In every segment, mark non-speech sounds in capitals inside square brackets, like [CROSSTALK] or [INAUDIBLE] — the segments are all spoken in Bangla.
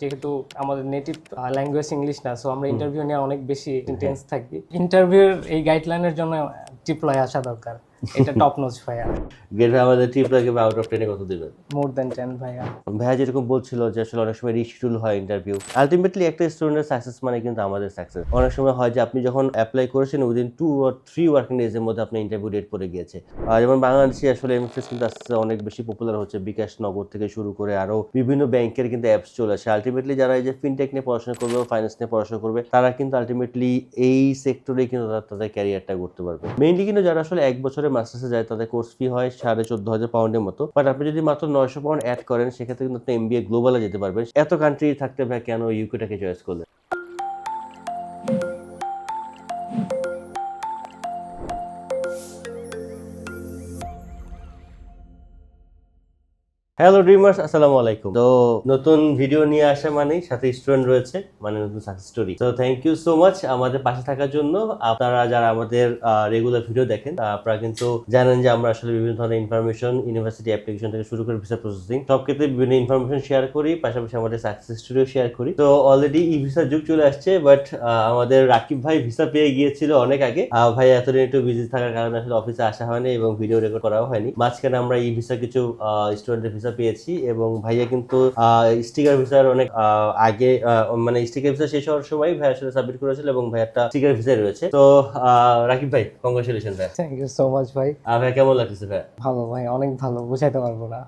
যেহেতু আমাদের নেটিভ ল্যাঙ্গুয়েজ ইংলিশ না সো আমরা ইন্টারভিউ নিয়ে অনেক বেশি ইন্টেন্স থাকি। ইন্টারভিউর এই গাইডলাইনের জন্য ডিপ্লয় আসা দরকার। এটা টপ নোজ ভাইয়া। গেট ভাই আমাদের ট্রিপটাকে আউট অফ টেনে কত দেবেন? মোর দেন টেন ভাইয়া। ভাইয়া যেরকম বলছিল যে আসলে অনেক সময় রিশিডিউল হয় ইন্টারভিউ আলটিমেটলি একটা স্টুডেন্টের সাকসেস মানে কিন্তু আমাদের সাকসেস অনেক সময় হয় যে আপনি যখন অ্যাপ্লাই করেছেন within two or three working ডেজের মধ্যে আপনার ইন্টারভিউ ডেট পড়ে গিয়েছে। আর যেমন বাংলাদেশে আসলে এমএফএস কিন্তু আস্তে অনেক বেশি পপুলার হচ্ছে। বিকাশ নগর থেকে শুরু করে আরও বিভিন্ন ব্যাংকের কিন্তু অ্যাপস চলে আসে। আলটিমেটলি যারা এই যে ফিনটেক নিয়ে পড়াশোনা করবে ফাইন্যান্স নিয়ে পড়াশোনা করবে তারা কিন্তু আলটিমেটলি এই সেক্টরে কিন্তু তাদের ক্যারিয়ারটা করতে পারবে। মেইনলি কিন্তু যারা আসলে এক বছরে মাস্টার্সে যায়, তাদের কোর্স ফি হয় সাড়ে চোদ্দ হাজার পাউন্ডের মতো। বাট আপনি যদি মাত্র নয়শো পাউন্ড অ্যাড করেন, সেক্ষেত্রে কিন্তু আপনি এমবিএ গ্লোবালে যেতে পারবেন। এত কান্ট্রি থাকতে ভাই, কেন ইউকেটাকে চয়েস করলেন? হ্যালো ড্রিমার্স আসসালামু আলাইকুম। তো নতুন ভিডিও নিয়ে আসা মানেই সাথে স্টুডেন্ট রয়েছে মানে নতুন সাকসেস স্টোরি তো থ্যাংক ইউ সো মাচ আমাদের পাশে থাকার জন্য। আপনারা যারা আমাদের রেগুলার ভিডিও দেখেন আপনারা কিন্তু জানেন যে আমরা আসলে বিভিন্ন ধরনের ইনফরমেশন ইউনিভার্সিটি অ্যাপ্লিকেশন থেকে শুরু করে ভিসা প্রসেসিং সব ক্ষেত্রে বিভিন্ন ইনফরমেশন শেয়ার করি পাশাপাশি আমাদের সাকসেস স্টোরিও শেয়ার করি। তো অলরেডি ই ভিসার যুগ চলে আসছে বাট আমাদের রাকিব ভাই ভিসা পেয়ে গিয়েছিল অনেক আগে। ভাই এতদিন একটু বিজি থাকার কারণে আসলে অফিসে আসা হয়নি এবং ভিডিও রেকর্ড করাও হয়নি। মাঝখানে আমরা ই ভিসা কিছু স্টুডেন্টের ভিসা পেয়েছি এবং ভাইয়া কিন্তু স্টিকার ভিসার অনেক আগে মানে স্টিকার ভিসা শেষ হওয়ার সময় ভাই আসলে সাবমিট করেছিল এবং ভাই একটা স্টিকার ভিসা রয়েছে। তো রাকিব ভাই কংগ্রেচুলেশন ভাই থ্যাংক ইউ সো মাচ ভাই। ভাই কেমন লাগতেছে ভাই ভালো ভাই অনেক ভালো বুঝাইতে পারব না।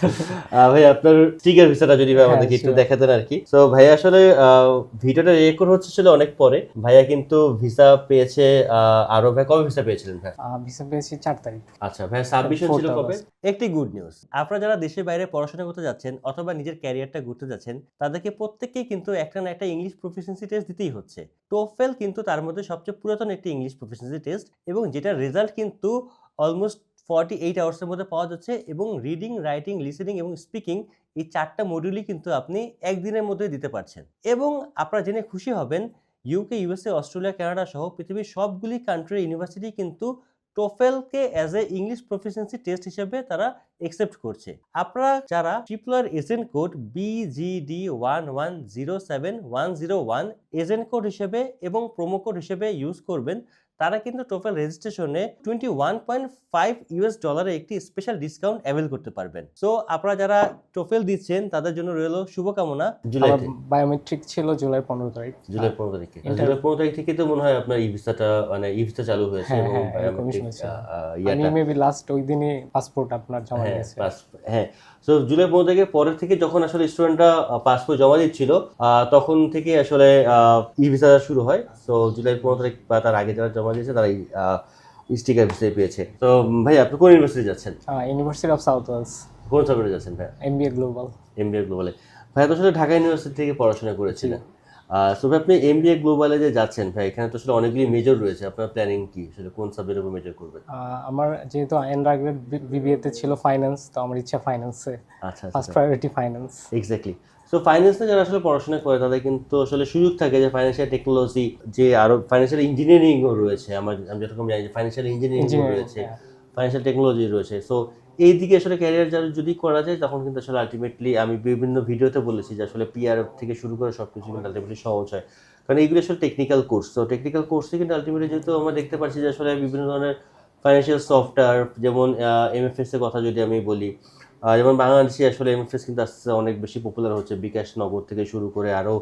[LAUGHS] ভাই আপনার স্টিকার ভিসাটা যদি ভাই আমাদেরকে হ্যাঁ, একটু দেখাতেন আর কি। তো ভাইয়া আসলে ভিডিওটা রেকর্ড হচ্ছে ছিল অনেক পরে। ভাইয়া কিন্তু ভিসা পেয়েছে আরও ভাই কবে ভিসা পেয়েছিলেন ভাই ভিসা পেয়েছি চার তারিখ। আচ্ছা ভাই সাবমিশন ছিল কবে? একটি গুড নিউজ আপনারা যারা দেশের বাইরে পড়াশোনা করতে যাচ্ছেন অথবা নিজের ক্যারিয়ারটা ঘুরতে যাচ্ছেন, তাদেরকে প্রত্যেককেই কিন্তু একটা না একটা ইংলিশ প্রফিসিয়েন্সি টেস্ট দিতেই হচ্ছে। টোফেল কিন্তু তার মধ্যে সবচেয়ে পুরাতন একটি ইংলিশ প্রফিসিয়েন্সি টেস্ট এবং যেটার রেজাল্ট কিন্তু অলমোস্ট ফর্টি এইট আওয়ার্সের মধ্যে পাওয়া যাচ্ছে এবং রিডিং রাইটিং লিসেনিং এবং স্পিকিং এই চারটা মডিউলই কিন্তু আপনি একদিনের মধ্যে দিতে পারছেন। এবং আপনারা জেনে খুশি হবেন ইউকে ইউএসএ অস্ট্রেলিয়া কানাডা সহ পৃথিবীর সবগুলি কান্ট্রির ইউনিভার্সিটি কিন্তু টোফেলকে as a English proficiency test হিসেবে তারা একসেপ্ট করছে। আপনারা যারা Tripler agent code BGD one one zero seven one zero one agent code হিসেবে এবং প্রোমো কোড হিসেবে ইউজ করবেন তারা কিন্তু TOEFL রেজিস্ট্রেশনে twenty one point five US ডলারে একটি স্পেশাল ডিসকাউন্ট অ্যাভেল করতে পারবেন। সো আপনারা যারা টোফেল দিচ্ছেন তাদের জন্য রইল শুভকামনা। জুলাইতে বায়োমেট্রিক ছিল জুলাই পনেরো তারিখ। জুলাই পনেরো তারিখে। জুলাই পনেরো তারিখ থেকে তো মনে হয় আপনার ই ভিসাটা মানে ই ভিসা চালু হয়েছে হ্যাঁ, এবং হ্যাঁ, ইয়াটা। মেবি লাস্ট ওই দিনই পাসপোর্ট আপনার জমা হ্যাঁ হ্যাঁ। সো জুলাই পনেরো তারিখের পরের থেকে যখন আসলে স্টুডেন্টরা পাসপোর্ট জমা দিচ্ছিল তখন থেকে আসলে ই ভিসা শুরু হয়। তো জুলাই পনেরো তারিখ বা তার আগে যারা জমা দিয়েছে তারা স্টিকার ভিসা পেয়েছে। তো ভাই আপনি কোন ইউনিভার্সিটি যাচ্ছেন? ইউনিভার্সিটি অফ সাউথ ওয়েলস কোন সাবজেক্টে যাচ্ছেন ভাই এমবিএ গ্লোবাল এমবিএ গ্লোবালে ভাই তো আসলে ঢাকা ইউনিভার্সিটি থেকে পড়াশোনা করেছিলেন। সো ভাই আপনি এমবিএ গ্লোবালে যে যাচ্ছেন ভাই এখানে তো আসলে অনেকগুলি মেজর রয়েছে। আপনার প্ল্যানিং কি? আসলে কোন সাবজেক্টের উপর মেজর করবেন? আমার যেহেতু আন্ডারগ্রেড বিবিএতে ছিল ফাইন্যান্স তো আমার ইচ্ছা ফাইন্যান্সে আচ্ছা first priority finance exactly so ফাইন্যান্সে যারা আসলে পড়াশোনা করে তাদের কিন্তু আসলে সুযোগ থাকে যে ফাইন্যান্সিয়াল টেকনোলজি যে আরও ফাইন্যান্সিয়াল ইঞ্জিনিয়ারিংও রয়েছে। আমার আমি যেরকম জানি যে ফাইন্যান্সিয়াল ইঞ্জিনিয়ারিং রয়েছে। ফাইন্যান্সিয়াল টেকনোলজি রয়েছে। সো এই দিকে আসলে ক্যারিয়ার যারা যদি করা যায়, তখন কিন্তু আসলে আলটিমেটলি আমি বিভিন্ন ভিডিওতে বলেছি যে আসলে পিআর থেকে শুরু করে সব কিছু কিন্তু আলটিমেটলি সহজ হয়। কারণ এইগুলো আসলে টেকনিক্যাল কোর্স তো টেকনিক্যাল কোর্সে কিন্তু আলটিমেটলি যেহেতু আমরা দেখতে পাচ্ছি যে আসলে বিভিন্ন ধরনের ফাইন্যান্সিয়াল সফটওয়্যার যেমন এমএফএস এর কথা যদি আমি বলি যেমন বাংলাদেশে আসলে এমএফএস কিন্তু আস্তে অনেক বেশি পপুলার হচ্ছে। বিকাশ নগর থেকে শুরু করে আরও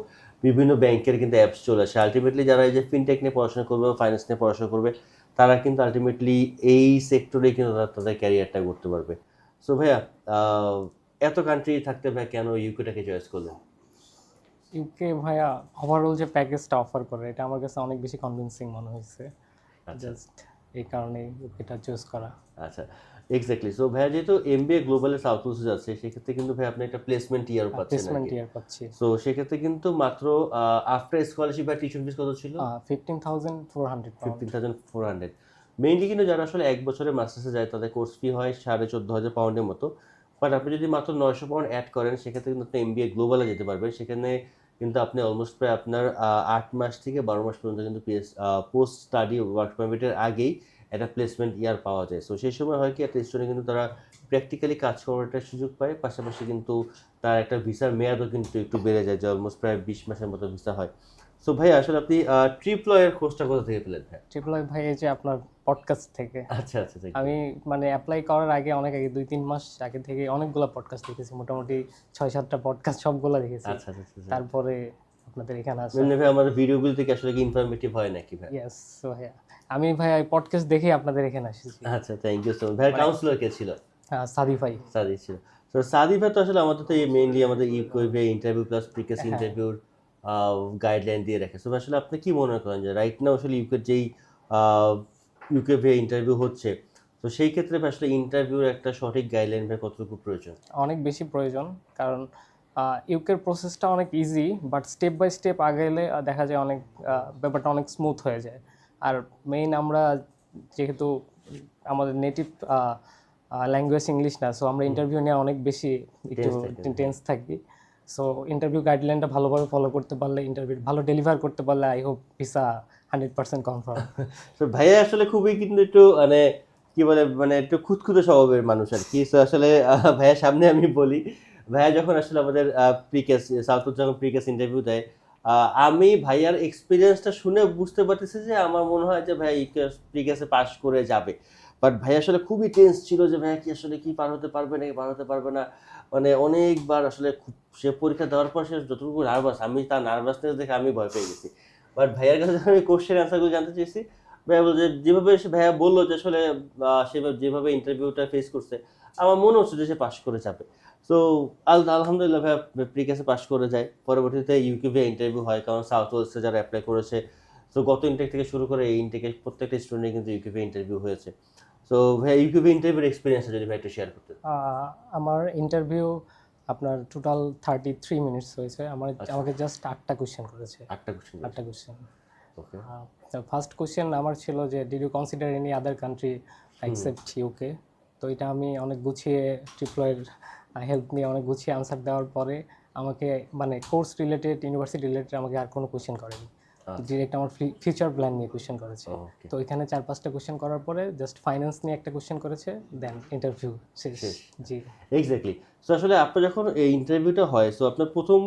বিভিন্ন ব্যাংকের কিন্তু অ্যাপস চলে আসে। আলটিমেটলি যারা এই যে ফিনটেক নিয়ে পড়াশোনা করবে ফাইন্যান্স নিয়ে পড়াশোনা করবে তারা কিন্তু আলটিমেটলি এই সেক্টরে কিন্তু তাদের ক্যারিয়ারটা করতে পারবে। সো ভাইয়া এত কান্ট্রি থাকতে ভাই কেন ইউকেটাকে চয়েস করলেন? ইউকে ভাইয়া ওভারঅল যে প্যাকেজটা অফার করে এটা আমার কাছে অনেক বেশি কনভিন্সিং মনে হয়েছে। আচ্ছা। জাস্ট এই কারণে ইউকেটা চুজ করা। আচ্ছা। এক্স্যাক্টলি সো ভাইয়া যেহেতু এমবিএ গ্লোবালে সাউথ ওয়েস্ট যাচ্ছে সেক্ষেত্রে কিন্তু ভাই আপনি একটা প্লেসমেন্ট ইয়ার পাচ্ছেন প্লেসমেন্ট ইয়ার পাচ্ছি। সো সেক্ষেত্রে কিন্তু মাত্র আফটার স্কলারশিপ বা টিউশন ফিস কত ছিল? Fifteen thousand four hundred fifteen thousand four hundred mainly কিন্তু যারা আসলে এক বছরে মাস্টার্সে যায় তাদের কোর্স ফি হয় সাড়ে চোদ্দ হাজার পাউন্ডের মতো। বাট আপনি যদি মাত্র নয়শো পাউন্ড অ্যাড করেন সেক্ষেত্রে কিন্তু আপনি এমবিএ গ্লোবালে যেতে পারবেন। সেখানে কিন্তু আপনি অলমোস্ট প্রায় আপনার আট মাস থেকে বারো মাস পর্যন্ত কিন্তু পোস্ট স্টাডি ওয়ার্ক পারমিটের আগেই একটা প্লেসমেন্ট ইয়ার পাওয়া যায়। সো সেই সময় হয় কি একটা স্টুডেন্ট কিন্তু তারা প্র্যাকটিক্যালি কাজ করার একটা সুযোগ পায় পাশাপাশি কিন্তু তার একটা ভিসার মেয়াদও কিন্তু একটু বেড়ে যায় যে অলমোস্ট প্রায় বিশ মাসের মতো ভিসা হয়। সো ভাই আসলে আপনি ট্রিপ্লয়ের খোঁজটা কোথা থেকে পেলেন ভাই? ট্রিপল ভাই এই যে আপনার পডকাস্ট থেকে। আচ্ছা আচ্ছা আচ্ছা আমি মানে অ্যাপ্লাই করার আগে অনেক আগে দুই তিন মাস আগে থেকে অনেকগুলো পডকাস্ট দেখেছি মোটামুটি ছয় সাতটা পডকাস্ট সবগুলো দেখেছি। আচ্ছা আচ্ছা আচ্ছা তারপরে আপনাদের এখানে আসা। এমনি ভাই আমাদের ভিডিওগুলো থেকে আসলে কি ইনফরমেটিভ হয় নাকি ভাই? ইয়েস ভাইয়া। আমি ভাই পডকাস্ট দেখে আপনাদের এখানে এসেছি আচ্ছা থ্যাংক ইউ সো মাচ ভাইয়ের কাউন্সিলর কে ছিল? হ্যাঁ, সাদি ভাই। সাদি ছিল। তো সাদি ভাই তো আসলে আমাদের তো মেইনলি আমাদের ইউকোভে ইন্টারভিউ প্লাস প্রিকেস। ইন্টারভিউর গাইডলাইন দিয়ে রাখে সো আসলে আপনি কি মনে করেন যে রাইট নাও আসলে ইউকের যেই ইউকেভে ইন্টারভিউ হচ্ছে তো সেই ক্ষেত্রে আসলে ইন্টারভিউর একটা সঠিক গাইডলাইন ভাই কতটুকু প্রয়োজন? অনেক বেশি প্রয়োজন কারণ ইউকের প্রসেসটা অনেক easy but step by step আগেলে আহ, দেখা যায় অনেক ব্যাপারটা অনেক স্মুথ হয়ে যায়। মেইন আমরা যেহেতু আমাদের নেটিভ ল্যাঙ্গুয়েজ ইংলিশ না সো আমরা ইন্টারভিউ নিয়ে অনেক বেশি একটু টেন্স থাকি। সো ইন্টারভিউ গাইডলাইনটা ভালোভাবে ফলো করতে পারলে ইন্টারভিউ ভালো ডেলিভার করতে পারলে I hope visa hundred percent confirm তো ভাইয়া আসলে খুবই কিন্তু একটু মানে কি বলে মানে একটু খুঁতখুঁতে স্বভাবের মানুষ আর কি। তো আসলে আহ, ভাইয়ার সামনে আমি বলি ভাইয়া যখন আসলে আমাদের প্রিকেস সাউথ যখন প্রিকেস ইন্টারভিউ দেয় আমি ভাইয়ার এক্সপিরিয়েন্সটা শুনে বুঝতে পারতেছি যে আমার মনে হয় যে ভাই প্রিকেসে পাস করে যাবে। বাট ভাই আসলে খুবই টেন্স ছিল যে ভাইয়া কি আসলে কি পার হতে পারবে নাকি পার হতে পারবে না। মানে অনেকবার আসলে খুব, সে পরীক্ষা দেওয়ার পর সে যতটুকু নার্ভাস আমি তার নার্ভাসনেস দেখে আমি ভয় পেয়ে গেছি। বাট ভাইয়ার কাছে আমি কোশ্চেন অ্যান্সারগুলো জানতে চেয়েছি। ভাইয়া বলছে যেভাবে সে, ভাইয়া বলল যে আসলে সেভাবে যেভাবে ইন্টারভিউটা ফেস করছে, আমার মনে হচ্ছে যে সে পাশ করে যাবে। আল আলহামদুলিল্লাহ ভাইয়া প্রিকেসে পাশ করে যায় পরবর্তীতে ইউকিউবে ইন্টারভিউ হয় কারণ সাউথ ওয়েস্টে যারা অ্যাপ্লাই করেছে তো গত ইনটেক থেকে শুরু করে এই ইনটেকে প্রত্যেকটা স্টুডেন্টে কিন্তু ইউকিউবে ইন্টারভিউ হয়েছে। তো ভাইয়া ইউকিউবে ইন্টারভিউর এক্সপিরিয়েন্সটা যদি ভাই একটু শেয়ার করতে আমার ইন্টারভিউ আপনার টোটাল থার্টি থ্রি মিনিটস হয়েছে। আমার আমাকে জাস্ট আটটা কোয়েশ্চেন করেছে। আটটা কোশ্চেন আটটা কোয়েশ্চেন ওকে তো ফার্স্ট কোয়েশ্চেন আমার ছিল যে did you consider any other country except UK তো এটা আমি অনেক গুছিয়ে ট্রিপ্লয়ের হেল্প নিয়ে অনেক গুছিয়ে আনসার দেওয়ার পরে আমাকে মানে কোর্স রিলেটেড ইউনিভার্সিটি রিলেটেড আমাকে আর কোনো কোয়েশ্চেন করেনি। আচ্ছা। ডিরেক্ট আমার ফিউচার প্ল্যান নিয়ে কোয়েশ্চেন করেছে। তো এখানে চার পাঁচটা কোয়েশ্চেন করার পরে জাস্ট ফাইন্যান্স নিয়ে একটা কোয়েশ্চেন করেছে দেন ইন্টারভিউ শেষ। জি। এক্স্যাক্টলি সো আসলে আপনার যখন এই ইন্টারভিউটা হয় সো আপনার প্রথম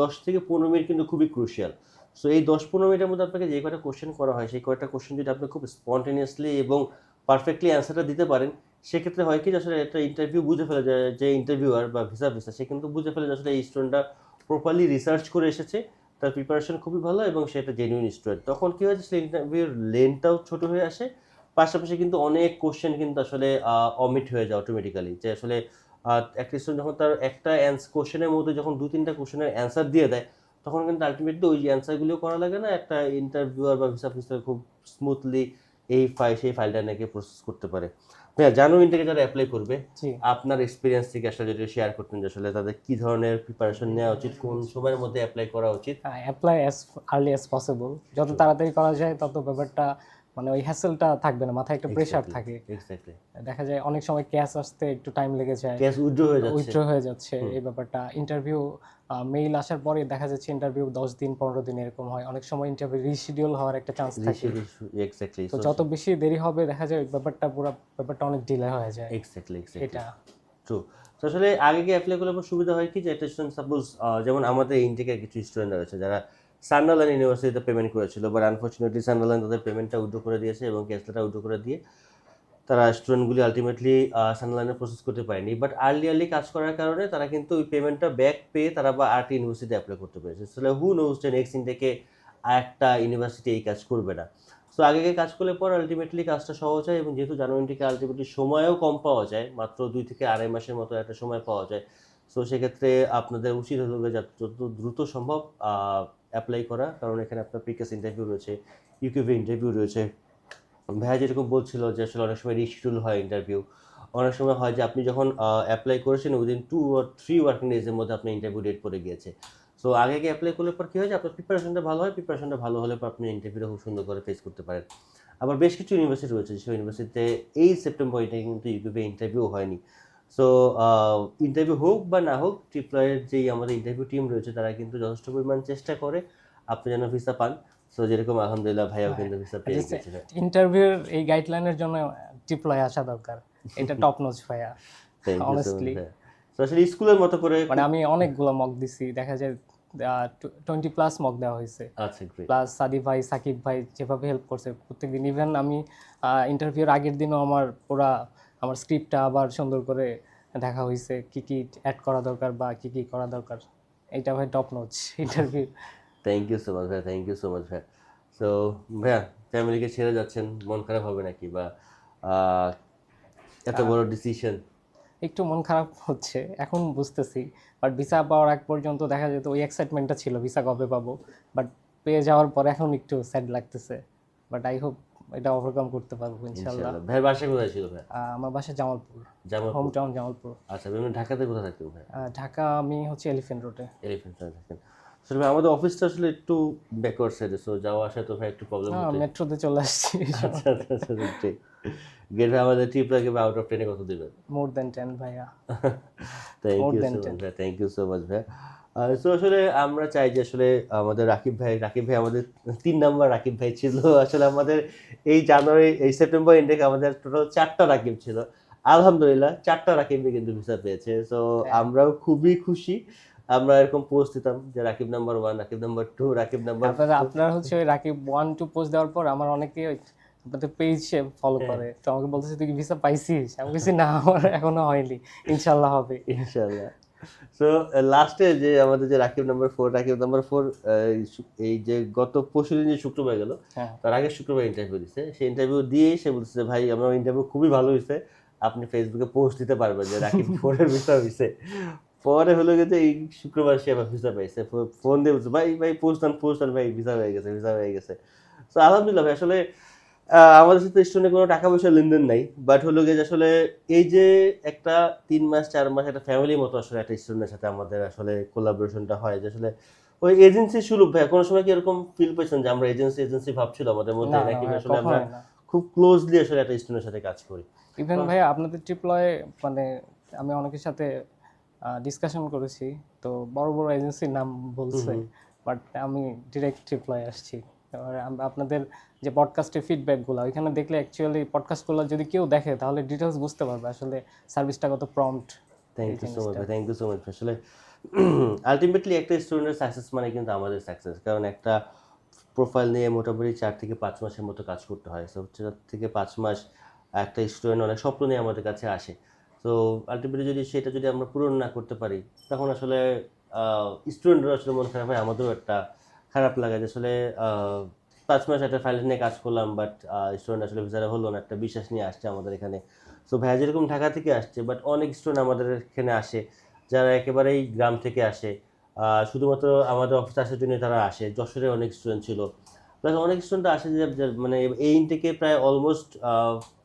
দশ থেকে পনেরো মিনিট কিন্তু খুবই ক্রুশিয়াল সো এই দশ পনেরো মিনিটের মধ্যে আপনাকে যে কয়টা কোশ্চেন করা হয় সেই কয়টা কোশ্চেন যদি আপনি খুব স্পন্টেনিয়াসলি এবং পারফেক্টলি অ্যান্সারটা দিতে পারেন সেক্ষেত্রে হয় কি আসলে একটা ইন্টারভিউ বুঝে ফেলে যে যে ইন্টারভিউয়ার বা ভিসা ভিসা সে কিন্তু বুঝে ফেলে আসলে এই স্টুডেন্টটা প্রপারলি রিসার্চ করে এসেছে, তার প্রিপারেশন খুবই ভালো এবং সে একটা জেনুইন স্টুডেন্ট তখন কী হয় যে সেই ইন্টারভিউর লেনটাও ছোট হয়ে আসে, পাশাপাশি কিন্তু অনেক কোশ্চেন কিন্তু আসলে অমিট হয়ে যায় অটোমেটিক্যালি যে আসলে একটা স্টুডেন্ট যখন তার একটা অ্যান্স কোশ্চেনের মধ্যে যখন দু তিনটা কোশ্চেনের অ্যান্সার দিয়ে দেয়, তখন কিন্তু আলটিমেটলি ওই অ্যান্সারগুলো করা লাগে না, একটা ইন্টারভিউয়ার বা ভিসা অফিসার খুব স্মুথলি এই ফাইল সেই ফাইলটা নাকি প্রসেস করতে পারে। হ্যাঁ জানো থেকে যারা অ্যাপ্লাই করবে আপনার এক্সপিরিয়েন্স থেকে আসলে যদি শেয়ার করতেন যে আসলে তাদের কি ধরনের প্রিপারেশন নেওয়া উচিত কোন সময়ের মধ্যে অ্যাপ্লাই করা উচিত? Apply as early as possible যত তাড়াতাড়ি করা যায় তত ব্যাপারটা মানে ওই হ্যাসেলটা থাকবে না মাথায় একটা প্রেশার থাকে। দেখা যায় অনেক সময় ক্যাশ আসতে একটু টাইম লেগে যায় ক্যাশ উইথড্র হয়ে যাচ্ছে। উইথড্র হয়ে যাচ্ছে এই ব্যাপারটা। ইন্টারভিউ মেইল আসার পরে দেখা যাচ্ছে ইন্টারভিউ দশ দিন পনেরো দিন এরকম হয়। অনেক সময় ইন্টারভিউ রিশিডিউল হওয়ার একটা চান্স থাকে। এক্স্যাক্টলি তো যত বেশি দেরি হবে দেখা যায় ওই ব্যাপারটা পুরো ব্যাপারটা অনেক ডিলে হয়ে যায়। এক্স্যাক্টলি এটা। ট্রু তো আসলে আগে গিয়ে অ্যাপ্লাই করলে সুবিধা হয় কি? যে স্টুডেন্ট সাপোজ যেমন আমাদের ইন্ডিয়ার কিছু স্টুডেন্ট রয়েছে যারা সান্ডারল্যান্ড ইউনিভার্সিটিতে পেমেন্ট করেছিল বাট আনফর্চুনেটলি সান্ডারল্যান্ড তাদের পেমেন্টটা উইড্রো করে দিয়েছে এবং ক্যাশলেটা উইড্রো করে দিয়ে তারা স্টুডেন্টগুলি আলটিমেটলি সান্ডারল্যান্ডে প্রসেস করতে পারেনি। বাট আর্লি আর্লি কাজ করার কারণে তারা কিন্তু ওই পেমেন্টটা ব্যাক পেয়ে তারা বা আর্ট ইউনিভার্সিটি অ্যাপ্লাই করতে পেরেছে। তাহলে হু নোজ যে নেক্সট ইন্ডেকে একটা ইউনিভার্সিটি এই কাজ করবে না। সো আগে আগে কাজ করলে পর আলটিমেটলি কাজটা সহজ হয় এবং যেহেতু জানুয়ারি থেকে আলটিমেটলি সময়ও কম পাওয়া যায়, মাত্র দুই থেকে আড়াই মাসের মতো একটা সময় পাওয়া যায়। সো সেক্ষেত্রে আপনাদের উচিত হলো যত দ্রুত সম্ভব অ্যাপ্লাই করা, কারণ এখানে আপনার প্রিকেস ইন্টারভিউ রয়েছে ইউকিউবে ইন্টারভিউ রয়েছে। ভাইয়া যেরকম বলছিল যে আসলে অনেক সময় রিশিডিউল হয় ইন্টারভিউ অনেক সময় হয় যে আপনি যখন অ্যাপ্লাই করেছেন উইদিন টু আর থ্রি ওয়ার্কিং ডেজের মধ্যে আপনার ইন্টারভিউ ডেট পড়ে গিয়েছে। সো আগে আগে অ্যাপ্লাই করলে পর কী হয় যে আপনার প্রিপারেশনটা ভালো হয় প্রিপারেশনটা ভালো হলে পর আপনি ইন্টারভিউটা খুব সুন্দর করে ফেস করতে পারেন। আবার বেশ কিছু ইউনিভার্সিটি রয়েছে, সেই ইউনিভার্সিটিতে এই সেপ্টেম্বর এটা কিন্তু ইউটিউবে ইন্টারভিউ হয়নি। সো ইন্টারভিউ হোক বা না হোক ট্রিপ্লয়ের যেই আমাদের ইন্টারভিউ টিম রয়েছে তারা কিন্তু যথেষ্ট পরিমাণ চেষ্টা করে আপনি যেন ভিসা পান। সো যেরকম আলহামদুলিল্লাহ ভাইয়াও হ্যাঁ। কিন্তু ভিসা পেয়ে গেছিলেন। ইন্টারভিউর এই গাইডলাইনের জন্য ডিপ্লয় আসা দরকার। এটা [LAUGHS] টপ নোচ ভাইয়া। তো আসলে স্কুলের মতো করে মানে আমি অনেকগুলো মক দিছি। দেখা যায় টোয়েন্টি প্লাস মক দেওয়া হয়েছে। আচ্ছা প্লাস সাদি ভাই সাকিব ভাই যেভাবে হেল্প করছে প্রত্যেকদিন ইভেন আমি ইন্টারভিউর আগের দিনও আমার পুরা আমার স্ক্রিপ্টটা আবার সুন্দর করে দেখা হয়েছে কি কি অ্যাড করা দরকার বা কি কি করা দরকার। এইটা ভাই top notch interview thank you so much ভাই থ্যাংক ইউ সো মাচ ভাই। সো ভাইয়া ফ্যামিলিকে ছেড়ে যাচ্ছেন মন খারাপ হবে নাকি বা এত বড় ডিসিশন একটু মন খারাপ হচ্ছে এখন বুঝতেছি। বাট ভিসা পাওয়ার আগ পর্যন্ত দেখা যেত ওই এক্সাইটমেন্টটা ছিল ভিসা কবে পাবো? বাট পেয়ে যাওয়ার পর এখন একটু স্যাড লাগতেছে। বাট আই হোপ এটা ওভারকাম করতে পারব ইনশাআল্লাহ ভাইয়ের বাসা কোথায় ছিল আহ, আমার বাসা Jamalpur Jamalpur? Home town Jamalpur. আচ্ছা আপনি ঢাকাতে কোথায় থাকতেন ভাইয়া? আহ, ঢাকা আমি হচ্ছে এলিফেন্ট রোডে এলিফেন্ট থাকেন আসলে ভাই, আমাদের অফিসটা আসলে একটু ব্যাকওয়ার্ড সাইডে সো যাওয়া আসা তো ভাই একটু প্রবলেম হচ্ছে মেট্রোতে চলে আসছি। আচ্ছা আচ্ছা আচ্ছা ঠিক। গেট ভাই আমাদের ট্রিপ লাগে বা আউট অফ ট্রেনে কত দিবেন? মোর দেন টেন ভাইয়া। Thank you so 10. মাচ ভাই থ্যাংক ইউ সো মাচ ভাই সো আসলে আমরা চাই যে আসলে আমাদের রাকিব ভাই রাকিব ভাই আমাদের তিন নাম্বার রাকিব ভাই ছিল। [LAUGHS] আসলে আমাদের এই জানুয়ারি এই সেপ্টেম্বর ইন্ডেকে আমাদের টোটাল চারটা রাকিব ছিল। আলহামদুলিল্লাহ চারটা রাকিবই কিন্তু ভিসা পেয়েছে। সো হ্যাঁ। আমরাও খুবই খুশি। আমরা এরকম পোস্ট দিতাম যে Rakib number one Rakib number two Rakib number আপনারা আপনারা হচ্ছে ওই রাকিব ওয়ান টু পোস্ট দেওয়ার পর আমার অনেকে আপনাদের পেজ ফলো হ্যাঁ। করে। তো আমাকে বলতেছে তুই কি ভিসা পাইছিস? আমি বলছি না আমার এখনও হয়নি। ইনশাল্লাহ হবে। ইনশাল্লাহ। সো লাস্টে যে আমাদের যে Rakib number four Rakib number four এই যে গত পরশু দিন যে শুক্রবার গেল হ্যাঁ। তার আগে শুক্রবার ইন্টারভিউ দিছে। সেই ইন্টারভিউ দিয়েই সে বলছে ভাই আমার ইন্টারভিউ খুবই ভালো হয়েছে। আপনি ফেসবুকে পোস্ট দিতে পারবেন যে রাকিব ফোরের ভিসা হয়েছে পরে হলো গেছে এই শুক্রবার সে আবার ভিসা পাইছে। ফোন দিয়ে বলছে ভাই ভাই পোস্ট আন পোস্ট আন ভাই ভিসা হয়ে গেছে ভিসা হয়ে গেছে। তো আলহামদুলিল্লাহ ভাই আসলে আমাদের সাথে স্টুডেন্টের কোনো টাকা পয়সা লেনদেন নাই বাট হলো গিয়ে যে আসলে এই যে একটা তিন মাস চার মাস একটা ফ্যামিলির মতো আসলে একটা স্টুডেন্টের সাথে আমাদের আসলে কোলাবোরেশনটা হয়। যে আসলে ওই এজেন্সি শুরু ভাই কোনো সময় কি এরকম ফিল পেয়েছেন যে আমরা এজেন্সি এজেন্সি ভাবছিল আমাদের মধ্যে? নাকি আসলে আমরা খুব ক্লোজলি আসলে একটা স্টুডেন্টের সাথে কাজ করি? ইভেন ভাই আপনাদের ট্রিপলয়ে মানে আমি অনেকের সাথে ডিসকাশন করেছি তো বড় বড় এজেন্সির নাম বলছে বাট আমি ডিরেক্ট ট্রিপলয়ে আসছি। আপনাদের যে পডকাস্টের ফিডব্যাকগুলো ওইখানে দেখলে অ্যাকচুয়ালি পডকাস্টগুলো যদি কেউ দেখে তাহলে ডিটেলস বুঝতে পারবে আসলে সার্ভিসটা কত prompt thank you so much thank you so much আসলে [CLEARS THROAT] আলটিমেটলি একটা স্টুডেন্টের সাকসেস মানে কিন্তু আমাদের সাকসেস কারণ একটা প্রোফাইল নিয়ে মোটামুটি চার থেকে পাঁচ মাসের মতো কাজ করতে হয়। সো চার থেকে পাঁচ মাস একটা স্টুডেন্ট অনেক স্বপ্ন নিয়ে আমাদের কাছে আসে। তো আলটিমেটলি যদি সেটা যদি আমরা পূরণ না করতে পারি তখন আসলে স্টুডেন্টরা আসলে মন খারাপ হয় আমাদেরও একটা খারাপ লাগে যে আসলে পাঁচ মাস একটা ফাইল নিয়ে কাজ করলাম বাট স্টুডেন্ট আসলে ভিসারা হলো না, একটা বিশ্বাস নিয়ে আসছে আমাদের এখানে। সো ভাইয়া যেরকম ঢাকা থেকে আসছে বাট অনেক স্টুডেন্ট আমাদের এখানে আসে, যারা একেবারেই গ্রাম থেকে আসে। শুধুমাত্র আমাদের অফিসে আসার জন্য তারা আসে, যশোরে অনেক স্টুডেন্ট ছিল। প্লাস অনেক স্টুডেন্ট আসে যে মানে এই ইনটেকে প্রায় অলমোস্ট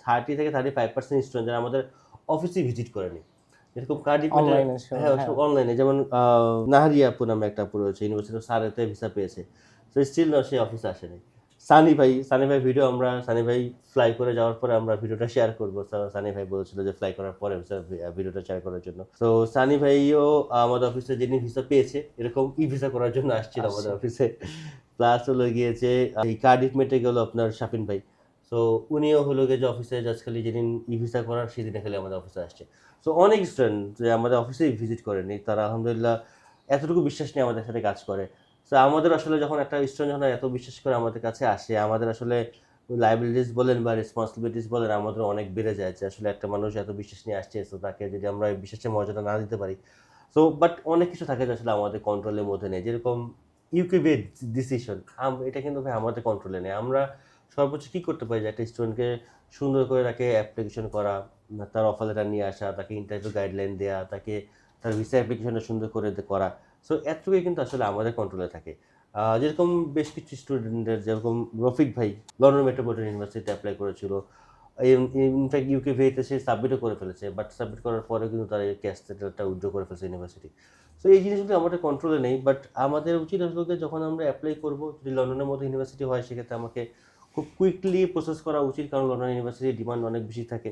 থার্টি থেকে থার্টি ফাইভ পার্সেন্ট স্টুডেন্ট যারা আমাদের অফিসে ভিজিট করেনি। এরকম Online এ হ্যাঁ হ্যাঁ। অনলাইনে যেমন নাহারিয়া আপু নামে একটা আপু রয়েছে ইউনিভার্সিটি সারেতে ভিসা পেয়েছে। তো স্টিল না সে অফিসে আসেনি সানি ভাই সানি ভাই ভিডিও আমরা সানি ভাই ফ্লাই করে যাওয়ার পরে আমরা ভিডিওটা শেয়ার করব। সানি ভাই বলেছিল যে ফ্লাই করার পরে ভিডিওটা শেয়ার করার জন্য। তো সানি ভাইও আমাদের অফিসে যিনি ভিসা পেয়েছে এরকম ই ভিসা করার জন্য আসছিল আমাদের অফিসে প্লাস হলো গিয়েছে এই কার্ডিফ মেটে গেল আপনার শাফিন ভাই। তো উনিও হলো গিয়ে যে অফিসে খালি যেদিন ই ভিসা করার সেদিনে খালি আমাদের অফিসে আসছে। সো অনেক স্টুডেন্ট যে আমাদের অফিসে ভিজিট করেনি, তারা আলহামদুলিল্লাহ এতটুকু বিশ্বাস নিয়ে আমাদের সাথে কাজ করে। তো আমাদের আসলে যখন একটা স্টুডেন্ট যখন এত বিশ্বাস করে আমাদের কাছে আসে, আমাদের আসলে লাইবিলিটিস বলেন বা রেসপন্সিবিলিটিস বলেন আমাদের অনেক বেড়ে যায় যে আসলে একটা মানুষ এত বিশ্বাস নিয়ে আসছে তো তাকে যদি আমরা বিশ্বাসের মর্যাদা না দিতে পারি। সো বাট অনেক কিছু থাকে যে আসলে আমাদের কন্ট্রোলের মধ্যে নেই। যেরকম ইউকিউবে ডিসিশন এটা কিন্তু ভাই আমাদের কন্ট্রোলে নেই। আমরা সর্বোচ্চ কী করতে পারি? যে একটা স্টুডেন্টকে সুন্দর করে তাকে অ্যাপ্লিকেশন করা, তার অফার লেটার নিয়ে আসা, তাকে ইন্টারভিউ গাইডলাইন দেওয়া তাকে, তার ভিসা অ্যাপ্লিকেশনটা সুন্দর করে করা। সো এতটুকুই কিন্তু আসলে আমাদের কন্ট্রোলে থাকে। যেরকম বেশ কিছু স্টুডেন্টের যেরকম রফিক ভাই লন্ডন মেট্রোপলিটন ইউনিভার্সিটিতে অ্যাপ্লাই করেছিল। ইনফ্যাক্ট ইউকে ভিতে সে সাবমিটও করে ফেলেছে বাট সাবমিট করার পরে কিন্তু তার ক্যাশ সেটেলটা উইথড্র করে ফেলেছে ইউনিভার্সিটি সো এই জিনিসগুলো আমাদের কন্ট্রোলে নেই বাট আমাদের উচিত আসলে যখন আমরা অ্যাপ্লাই করব, যদি লন্ডনের মতো ইউনিভার্সিটি হয়, সেক্ষেত্রে আমাকে খুব কুইকলি প্রসেস করা উচিত কারণ লন্ডন ইউনিভার্সিটির ডিমান্ড অনেক বেশি থাকে।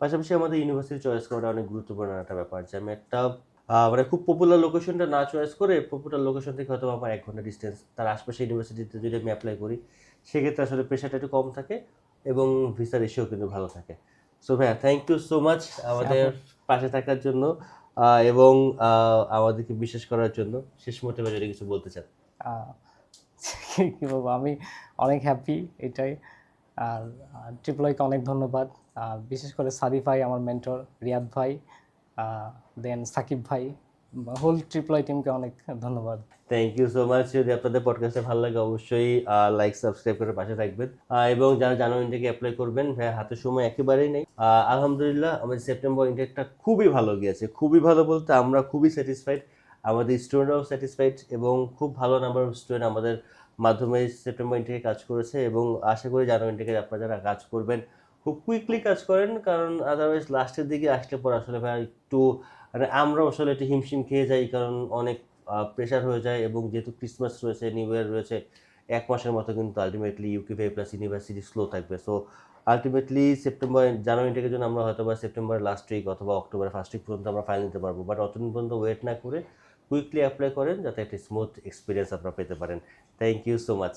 পাশাপাশি আমাদের ইউনিভার্সিটি চয়েস করাটা অনেক গুরুত্বপূর্ণ একটা ব্যাপার যে আমি একটা মানে খুব পপুলার লোকেশনটা না চয়েস করে পপুলার লোকেশন থেকে হয়তো আমার এক ঘণ্টা ডিস্টেন্স তার আশপাশে ইউনিভার্সিটিতে যদি আমি অ্যাপ্লাই করি সেক্ষেত্রে আসলে প্রেশারটা একটু কম থাকে এবং ভিসা রেশিও কিন্তু ভালো থাকে। সো ভাইয়া থ্যাংক ইউ সো মাচ আমাদের পাশে থাকার জন্য এবং আমাদেরকে বিশ্বাস করার জন্য। শেষ মুহূর্তে যদি কিছু বলতে চান। কি বলব? আমি অনেক হ্যাপি এটাই। আর ট্রিপলয়কে অনেক ধন্যবাদ। বিশেষ করে সাদি ভাই, আমার মেন্টর রিয়াদ ভাই দেন সাকিব ভাই হোল ট্রিপলয় টিমকে অনেক ধন্যবাদ। থ্যাংক ইউ সো মাচ যদি আপনাদের পডকাস্টে ভালো লাগে অবশ্যই লাইক সাবস্ক্রাইব করে পাশে থাকবেন। এবং যারা জানুয়ারি ইনটেকে অ্যাপ্লাই করবেন ভাই হাতে সময় একেবারেই নেই। আলহামদুলিল্লাহ, আমাদের সেপ্টেম্বর ইনটেকটা খুবই ভালো গিয়েছে। খুবই ভালো বলতে আমরা খুবই স্যাটিসফাইড আমাদের স্টুডেন্টরাও স্যাটিসফাইড এবং খুব ভালো নাম্বার অফ স্টুডেন্ট আমাদের মাধ্যমে সেপ্টেম্বর ইনটেকে কাজ করেছে এবং আশা করি জানুয়ারি ইনটেকে আপনারা যারা কাজ করবেন, খুব কুইকলি কাজ করেন কারণ আদারওয়াইজ লাস্টের দিকে আসলে পর আসলে ভাই একটু মানে আমরা আসলে একটু হিমশিম খেয়ে যাই কারণ অনেক প্রেশার হয়ে যায় এবং যেহেতু ক্রিসমাস রয়েছে নিউ ইয়ার রয়েছে, এক মাসের মতো কিন্তু আলটিমেটলি ইউকিভে প্লাস ইউনিভার্সিটি স্লো থাকবে। সো আলটিমেটলি সেপ্টেম্বর জানুয়ারি থেকে জন্য আমরা হয়তো বা সেপ্টেম্বর লাস্ট উইক অথবা অক্টোবর ফার্স্ট উইক পর্যন্ত আমরা ফাইল নিতে পারব। বাট অতদিন পর্যন্ত ওয়েট না করে কুইকলি অ্যাপ্লাই করেন যাতে একটা স্মুথ এক্সপিরিয়েন্স আপনারা পেতে পারেন। Thank you so much